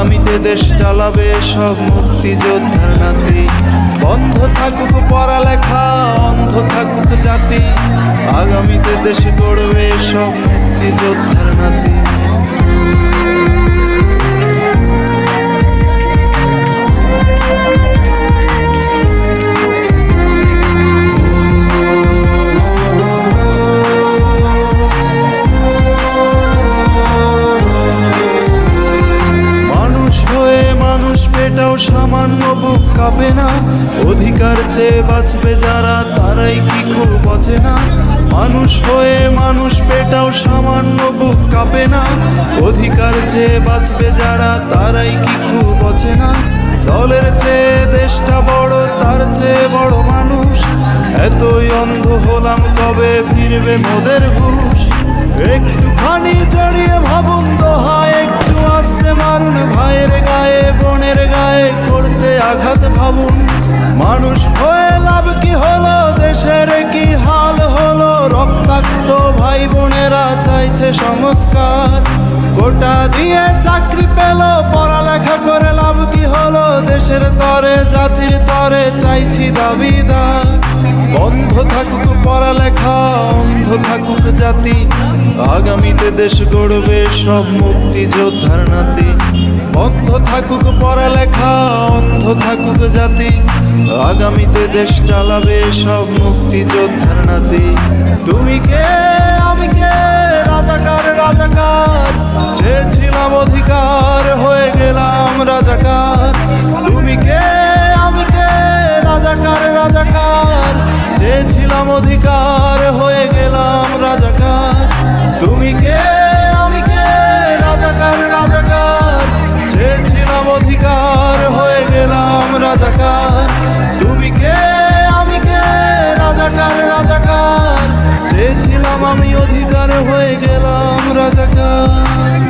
আগামীতে দেশ চালাবে সব মুক্তিযোদ্ধার নাতি। বন্ধ থাকুক পড়ালেখা, অন্ধ থাকুক জাতি। আগামীতে দেশ গড়বে সব মুক্তিযোদ্ধার নাতি। বুক কাঁপে না। অধিকার চেয়ে বাঁচবে যারা, তারাই কি খুব বচে না মানুষ হয়ে মানুষ পেটাও সামান্য বুক কাঁপে না। অধিকার চেয়ে বাঁচবে যারা, তারাই কি খুব বচে না দলের চেয়ে দেশটা বড়, তার চেয়ে বড় মানুষ। এতই অন্ধ হলাম কবে ফিরবে মোদের হুশ। একটুখানি জড়িয়ে ভাবুন মানুষ হয়ে লাভ কি হলো? দেশের কি হাল হলো? রক্তাক্ত ভাই বোনেরা চাইছে সংস্কার। গোটা দিয়ে চাকরি পেল, পড়ালেখা করে লাভ কি হলো? দেশের তরে, জাতির তরে চাইছি দাবিদার। বন্ধ থাকুক পড়ালেখা, অন্ধ থাকুক জাতি। আগামীতে দেশ গড়বে সব মুক্তিযোদ্ধার নাতি। বন্ধ থাকুক পড়ালেখা, অন্ধ থাকুক জাতি। আগামীতে দেশ চালাবে সব মুক্তিযোদ্ধার নাতি। তুমি কে? আমি কে? রাজাকার রাজাকার। চেয়েছিলাম অধিকার, হয়ে গেলাম রাজাকার। তুমি কে? আমি কে? রাজাকার রাজাকার। চেয়েছিলাম অধিকার হয়ে গেলাম রাজাকার।